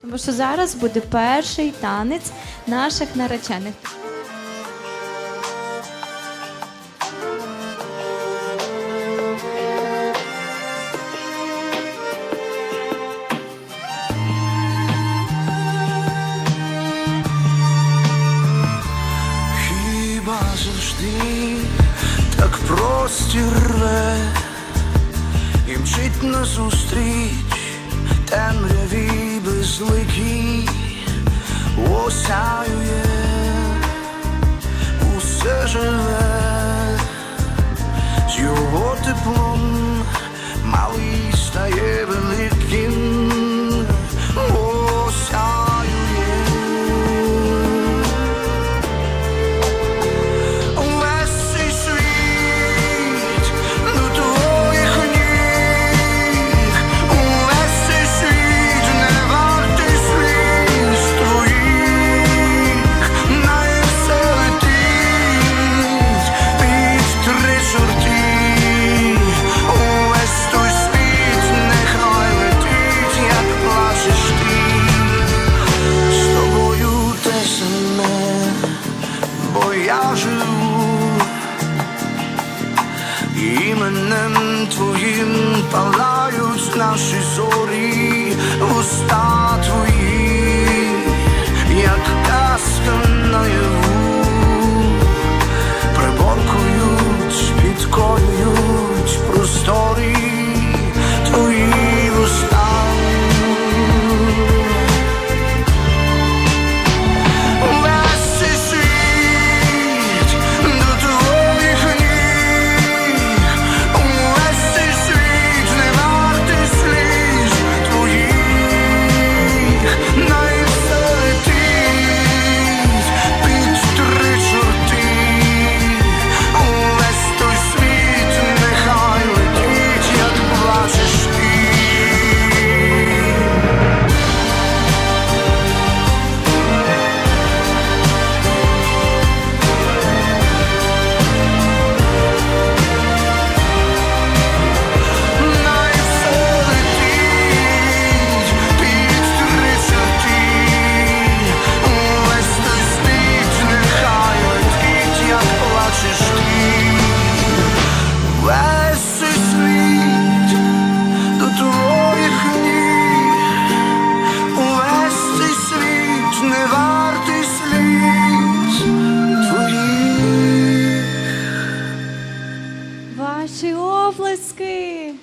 Тому що зараз буде перший танець наших наречених. Хіба завжди так простір рве і мчить назустріч осяює усе живе. З його теплом Іменем твоїм палають наші зорі уста. ваші облески.